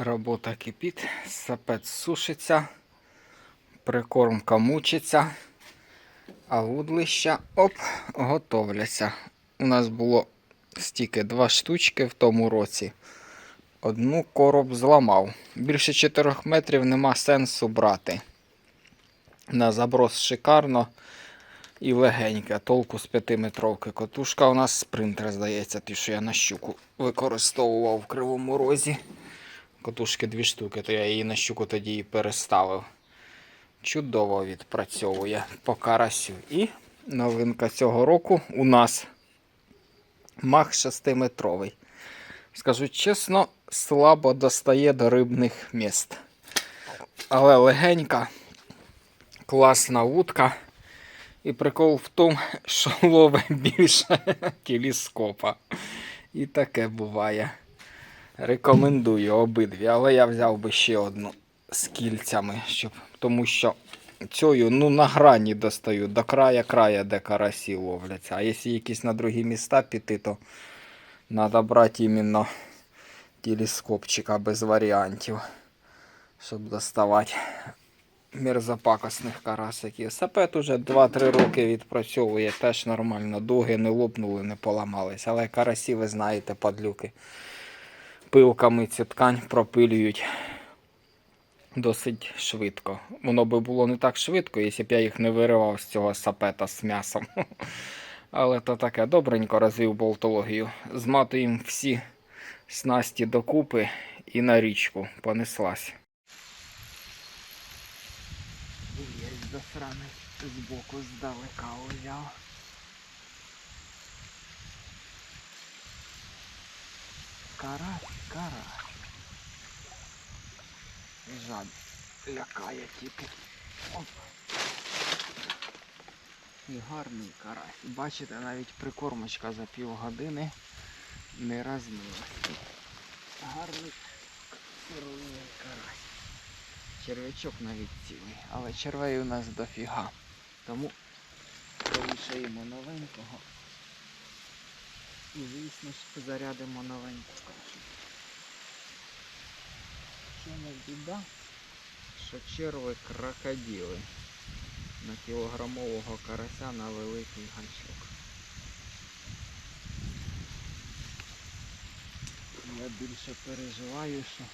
Робота кипить, сапець сушиться, прикормка мучиться, а вудлища оп, готовляться. У нас було стільки два штучки в тому році. Одну короб зламав. Більше 4 метрів нема сенсу брати. На заброс шикарно і легеньке. Толку з 5-метровки. Котушка у нас спринтер, здається, ті, що я на щуку використовував в кривому розі. Котушки дві штуки, то я її на щуку тоді і переставив. Чудово відпрацьовує по карасю. І новинка цього року у нас мах 6-метровий. Скажу чесно, слабо достає до рибних міст. Але легенька, класна вудка. І прикол в тому, що ловить більше телескопа. І таке буває. Рекомендую обидві, але я взяв би ще одну з кільцями, щоб, тому що цією ну, на грані достаю до края края, де карасі ловляться. А якщо якісь на другі міста піти, то треба брати іменно телескопчика без варіантів, щоб доставати мерзопакосних карасиків. Сапет уже 2-3 роки відпрацьовує, теж нормально. Дуги не лопнули, не поламались. Але карасі, ви знаєте, падлюки. Пилками цю ткань пропилюють досить швидко. Воно би було не так швидко, якщо б я їх не виривав з цього сапета з м'ясом. Але то таке добренько розвів болтологію. Зматуємо всі снасті докупи і на річку понеслась. Єсть засранець збоку здалека узяв. Карась, карась. Жаль, лякає тільки. Оп. І гарний карась. Бачите, навіть прикормочка за півгодини не розмилася. Гарний сировий карась. Червячок навіть цілий, але червей у нас дофіга. Тому повішаємо новенького. І звісно ж зарядимо новеньку кашу. Не біда, що черви крокодили на кілограмового карася на великий гачок. Я більше переживаю, що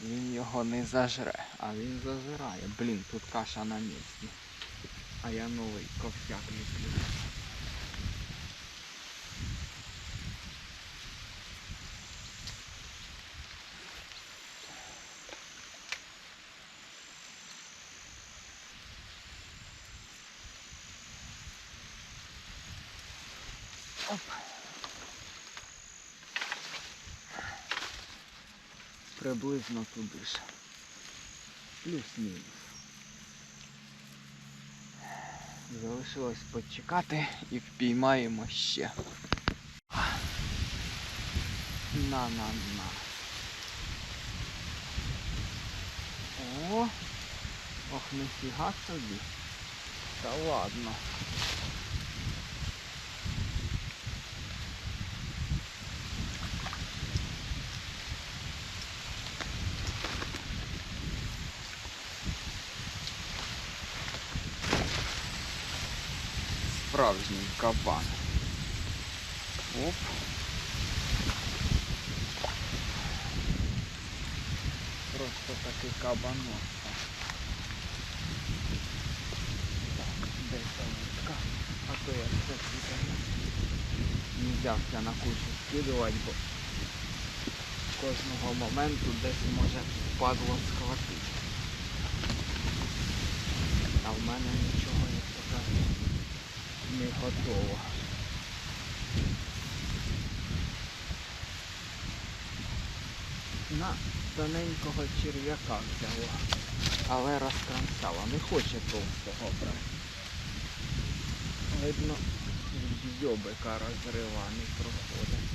він його не зажре, а він зажирає. Блін, тут каша на місці. А я новий ковтяк люблю. Приблизно туди ж. Плюс-мінус. Залишилось почекати і впіймаємо ще. На-на-на. О! Ох, ніфіга собі. Та ладно. Справжній кабан. Оп. Просто такий кабаносса. Так, де ця вудка? А то я все. Не взявся на кучу скидувати, бо кожного моменту десь може падло схватити. А в мене нічого не готово. На тоненького черв'яка взяла, але розкромсала. Не хоче товстого брати. Видно, від дзьобика розриваний проходить.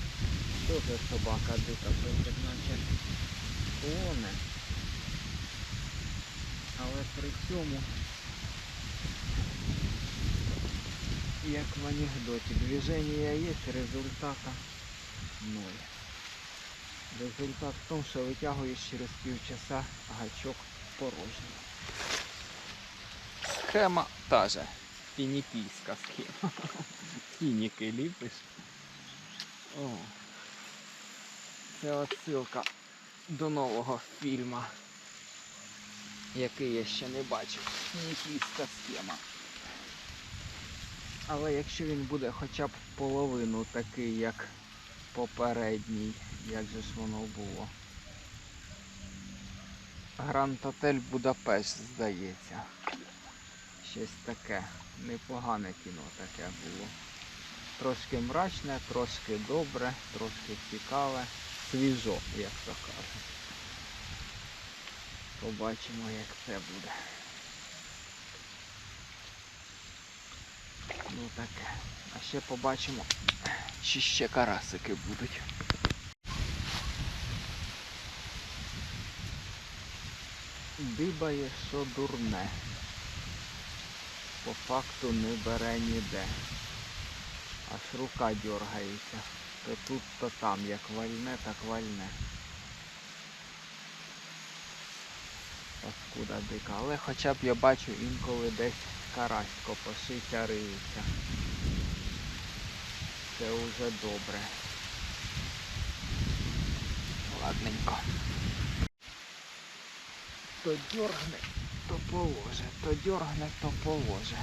Дуже собака дика, щось наче клоне. Але при цьому як в анекдоте. Движение есть, результата ноль. Результат в тому, що витягуєш через півчаса гачок порожній. Схема та же. Фінікійська схема. Фініки ліпиш. О. Це отсилка до нового фільму, який я ще не бачив. Фінікійська схема. Але якщо він буде хоча б половину такий, як попередній, як же ж воно було. Гранд Отель Будапешт, здається. Щось таке. Непогане кіно таке було. Трошки мрачне, трошки добре, трошки цікаве, свіжо, як то кажуть. Побачимо, як це буде. Ну таке. А ще побачимо, чи ще карасики будуть. Дибає, що дурне. По факту не бере ніде. Аж рука дергається. То тут, то там. Як вальне, так вальне. Паскуда дика. Але хоча б я бачу інколи десь карась копошиться, риється. Це вже добре. Ладненько. То дергне, то положе, то дергне, то положе.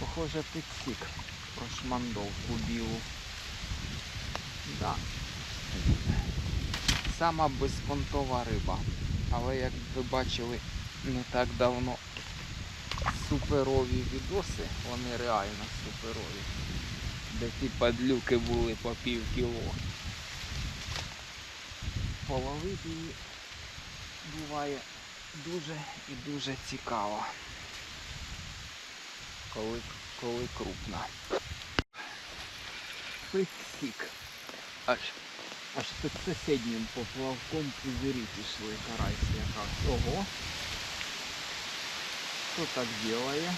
Похоже підсік про шмандовку білу. Да. Сама безпонтова риба. Але як ви бачили не так давно суперові відоси, вони реально суперові. Де ті падлюки були по пів кіло. Половити її буває дуже і дуже цікаво. Коли, коли крупна. Присік. Аж аж під сусіднім поплавком пузирі пішли карась якраз. Ого. Хто так делає?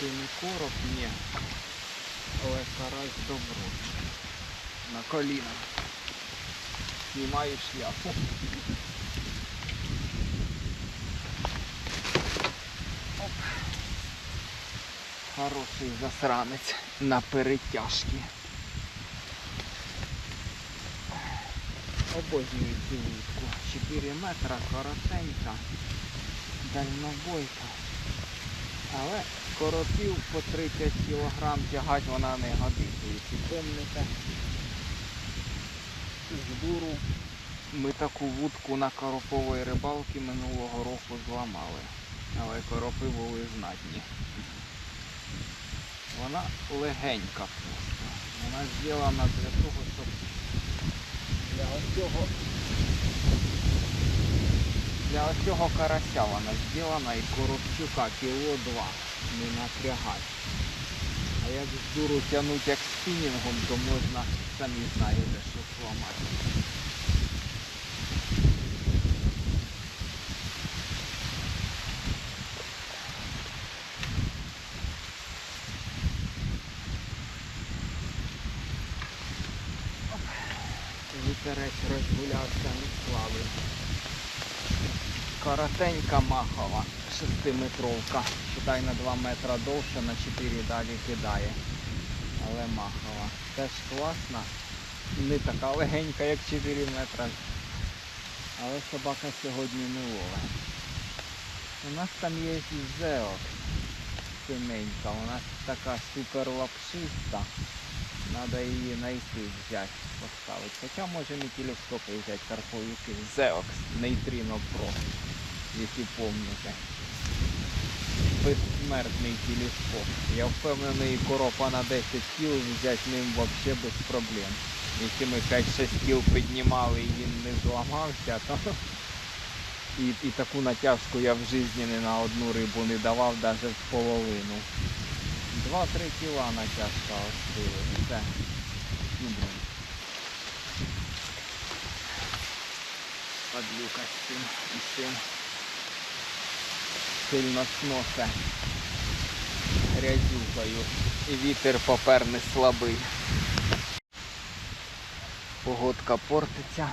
Ти не короб? Ні. Але карась добро. На коліна. Знімаю шляпу. Оп. Хороший засранець на перетяжки. Обожнюю цю вудку. 4 метра, коротенька, дальнобойка. Але коропів по 30 кг тягати вона не годиться. Якщо помните, з буру ми таку вудку на короповій рибалці минулого року зламали. Але коропи були знатні. Вона легенька просто. Вона зроблена для того, щоб для оцього для цього карася вона зроблена і коробчука кіло два не напрягати. А як з дуру тягнути як спінінгом, то можна, самі знаєте, що зламати. Коротенька махова, шестиметровка. Считай на 2 метра довше, на 4 далі кидає. Але махова. Теж класна. Не така легенька, як 4 метри. Але собака сьогодні не ловить. У нас там є і зеок. У нас така супер лапшиста. Надо її знайти, взяти, поставити. Хоча можемо і телескопи взяти карповики. Зеокс Neutrino Pro, якщо пам'ятаєте. Безсмертний телескоп. Я впевнений, коропа на 10 кіл взяти ним взагалі без проблем. Якщо ми 5-6 кіл піднімали і він не зламався, то і, і таку натяжку я в житті не на одну рибу не давав, навіть в половину. 2-3 кіла натяжка остили. Все. Ну. Подлюка з цим і з цим. Сильно сносе грязюкою. І вітер попер не слабий. Погодка портиться.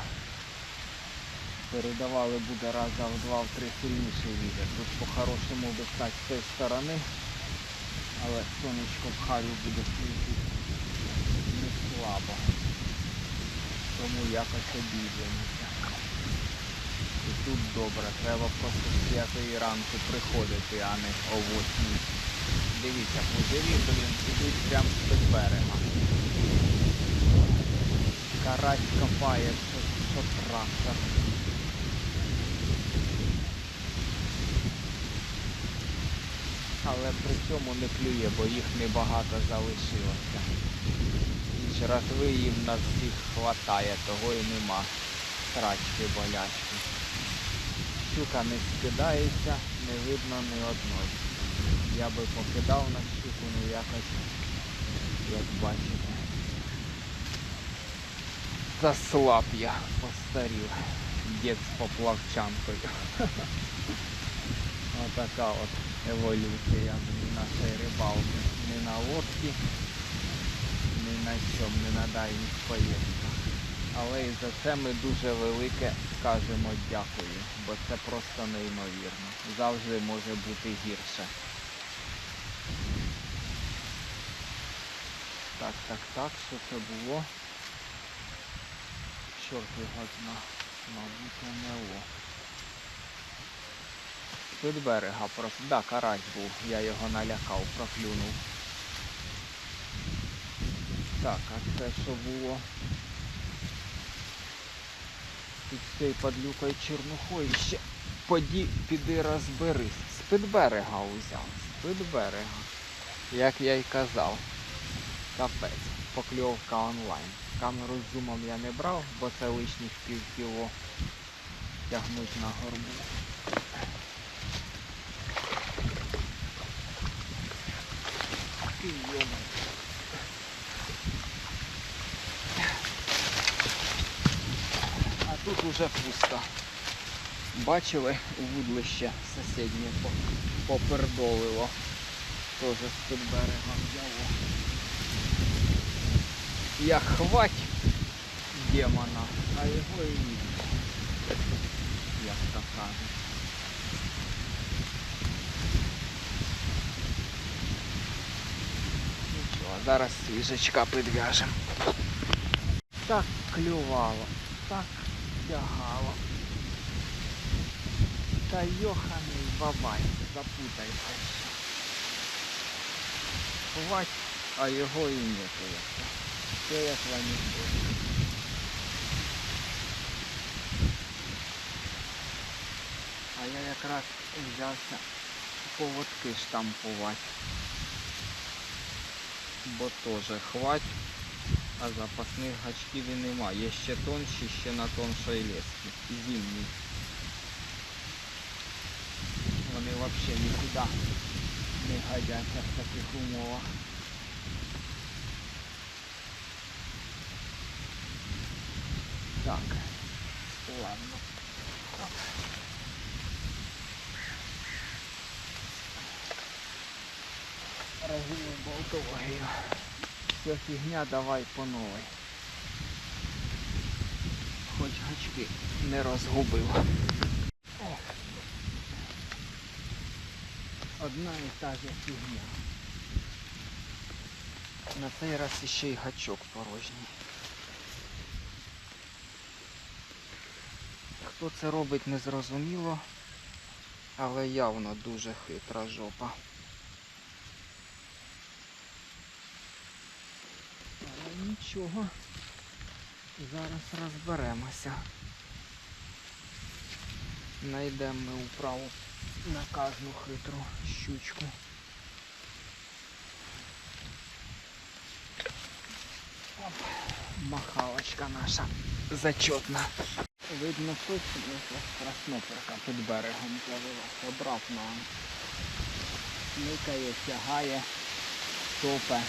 Передавали буде раз в два, в три сильніший вітер. Тут по-хорошому би стати з цієї сторони, але сонечко в харю буде світити не слабо. Тому якось обійдемося. Тут добре, треба просто з п'ятої ранку приходити, а не о восьмій. Дивіться, пузирі, блін, ідуть прямо з-під берега. Карась копає, що, що трактор. Але при цьому не клює, бо їх небагато залишилося. І жратви їм на всіх хватає, того і нема трачки болячки. Щука не скидається, не видно ні одної. Я би покидав на щуку, ну якось, як бачите. Заслаб я, постарів. Дід з поплавчанкою. Отака от еволюція нашої рибалки. Не на лодці, ні на чому, не на дальніх поїздках. Але і за це ми дуже велике скажемо дякую, бо це просто неймовірно. Завжди може бути гірше. Так, так, так, що це було? Чорт його зна, мабуть, НЛО. З-під берега просто. Да, карась був, я його налякав, проклюнув. Так, а це що було? Під цією падлюкою чернухою ще поді, піди розберись. З-під берега узяв, з-під берега. Як я й казав. Капець. Покльовка онлайн. Камеру з зумом я не брав, бо це лишніх пів кіло тягнуть на горбу. Ти йома. А тут уже пусто. Бачили вудлище сусіднє попердолило. Теж з-під берега взяло. Я хвать демона, а його і ні. Як то кажуть. Нічого, зараз свіжачка підв'яжемо. Так клювало, так тягало. Та йоханий бабай, запутайся. Хвать, а його і нету. як. Все як в анекдоті. А я якраз взявся поводки штампувати. Бо теж хвать, а запасних гачків і нема. Є ще тонші, ще на тоншій лесці. Зимні. Вони взагалі нікуди не годяться в таких умовах. Так, ладно. Разину болтологію. Все фігня, давай по новій. Хоч гачки не розгубив. Одна і та ж фігня. На цей раз іще й гачок порожній. Хто це робить незрозуміло, але явно дуже хитра жопа. Нічого, зараз розберемося. Найдемо ми управу на кожну хитру щучку. Оп, махалочка наша зачетна. Видно точно, красноперка під берегом з'явилася. Обрав нам. Никає, тягає, топе,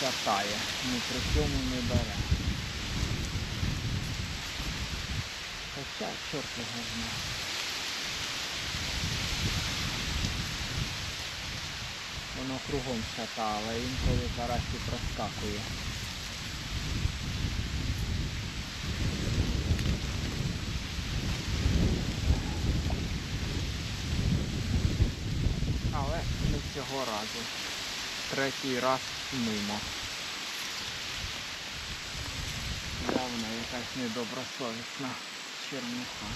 катає, ні при цьому не бере. Хоча чорт його знає. Воно кругом шата, але інколи карасі проскакує. Але не цього разу. Третій раз мимо. Явно якась недобросовісна чернуха.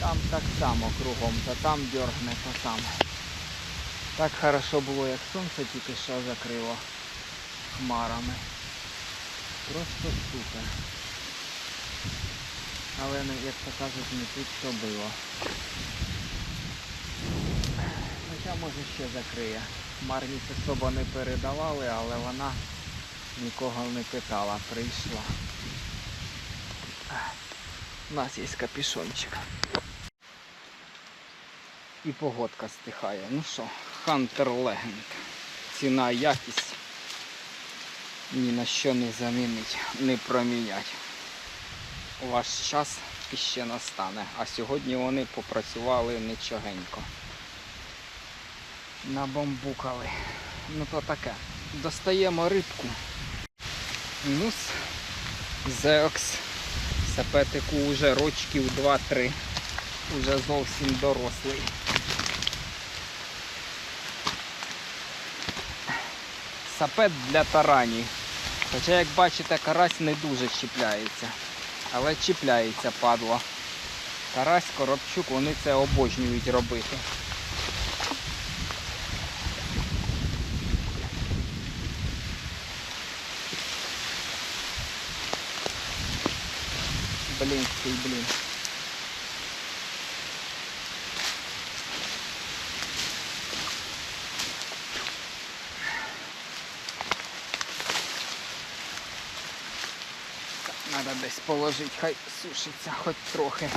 Там так само кругом, то там дергне, то там. Так хорошо було, як сонце тільки що закрило хмарами. Просто супер. Але як то кажуть, не тут що було. Хоча може ще закриє. Хмарність особо не передавали, але вона нікого не питала, прийшла. У нас є капюшончик. І погодка стихає. Ну що, Hunter Legend. Ціна, якість ні на що не замінить, не промінять. Ваш час іще настане. А сьогодні вони попрацювали нічогенько. Набамбукали. Ну то таке. Достаємо рибку. Ну, Зеокс. Сапетику уже рочків 2-3. Уже зовсім дорослий. Сапет для тарані. Хоча, як бачите, карась не дуже чіпляється. Але чіпляється падло. Карась, коробчук, вони це обожнюють робити. Блін, блін. Треба десь положити, хай сушиться хоч трохи.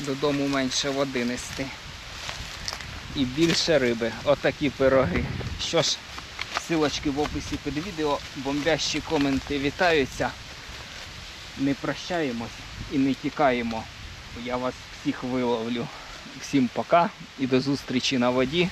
Додому менше води нести. І більше риби. Отакі пироги. Що ж, силочки в описі під відео, бомбящі коменти вітаються. Не прощаємось і не тікаємо. Я вас всіх виловлю. Всім пока і до зустрічі на воді.